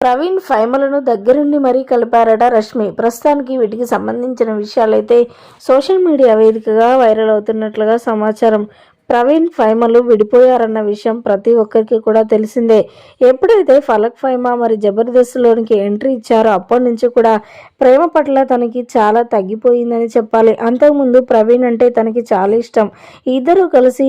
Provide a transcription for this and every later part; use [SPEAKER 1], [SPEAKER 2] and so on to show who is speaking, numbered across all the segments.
[SPEAKER 1] ప్రవీణ్ ఫైమలను దగ్గరుండి మరీ కలిపారట రష్మి. ప్రస్తుతానికి వీటికి సంబంధించిన విషయాలైతే సోషల్ మీడియా వేదికగా వైరల్ అవుతున్నట్లుగా సమాచారం. ప్రవీణ్ ఫైమలు విడిపోయారన్న విషయం ప్రతి ఒక్కరికి కూడా తెలిసిందే. ఎప్పుడైతే ఫలక్ ఫైమా మరి జబర్దస్త్లోనికి ఎంట్రీ ఇచ్చారో అప్పటి నుంచి కూడా ప్రేమ పట్ల తనకి చాలా తగ్గిపోయిందని చెప్పాలి. అంతకుముందు ప్రవీణ్ అంటే తనకి చాలా ఇష్టం. ఇద్దరు కలిసి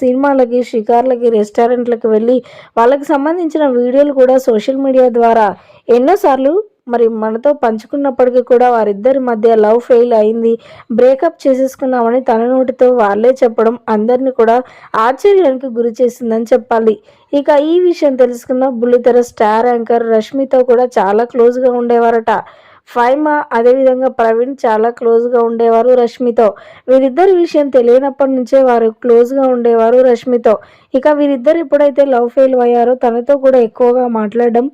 [SPEAKER 1] సినిమాలకి షికార్లకి రెస్టారెంట్లకు వెళ్ళి వాళ్ళకి సంబంధించిన వీడియోలు కూడా సోషల్ మీడియా ద్వారా ఎన్నోసార్లు మరి మనతో పంచుకున్నప్పటికీ కూడా వారిద్దరి మధ్య లవ్ ఫెయిల్ అయింది. బ్రేకప్ చేసేసుకున్నామని తన నోటితో వాళ్ళే చెప్పడం అందరినీ కూడా ఆశ్చర్యానికి గురి చేసిందని చెప్పాలి. ఇక ఈ విషయం తెలుసుకున్న బుల్లితెర స్టార్ యాంకర్ రష్మితో కూడా చాలా క్లోజ్గా ఉండేవారట. ఫైమా అదేవిధంగా ప్రవీణ్ చాలా క్లోజ్గా ఉండేవారు రష్మితో. వీరిద్దరి విషయం తెలియనప్పటి నుంచే వారు క్లోజ్గా ఉండేవారు రష్మితో. ఇక వీరిద్దరు ఎప్పుడైతే లవ్ ఫెయిల్ అయ్యారో తనతో కూడా ఎక్కువగా మాట్లాడడం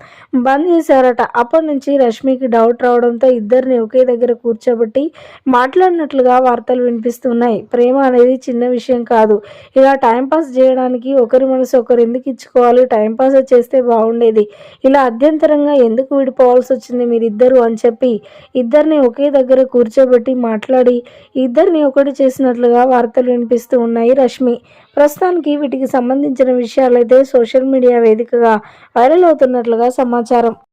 [SPEAKER 1] బంద్ చేశారట. అప్పటి నుంచి రష్మికి డౌట్ రావడంతో ఇద్దరిని ఒకే దగ్గర కూర్చోబెట్టి మాట్లాడినట్లుగా వార్తలు వినిపిస్తున్నాయి. ప్రేమ అనేది చిన్న విషయం కాదు. ఇలా టైంపాస్ చేయడానికి ఒకరి మనసు ఒకరు ఎందుకు ఇచ్చుకోవాలి? టైంపాస్ చేస్తే బాగుండేది. ఇలా అభ్యంతరంగా ఎందుకు విడిపోవాల్సి వచ్చింది మీరిద్దరు అని చెప్పి ఇద్దరిని ఒకే దగ్గర కూర్చోబెట్టి మాట్లాడి ఇద్దరిని ఒకటి చేసినట్లుగా వార్తలు వినిపిస్తూ ఉన్నాయి రష్మి. ప్రస్తుతానికి వీటికి సంబంధించిన విషయాలైతే సోషల్ మీడియా వేదికగా వైరల్ అవుతున్నట్లుగా సమాచారం.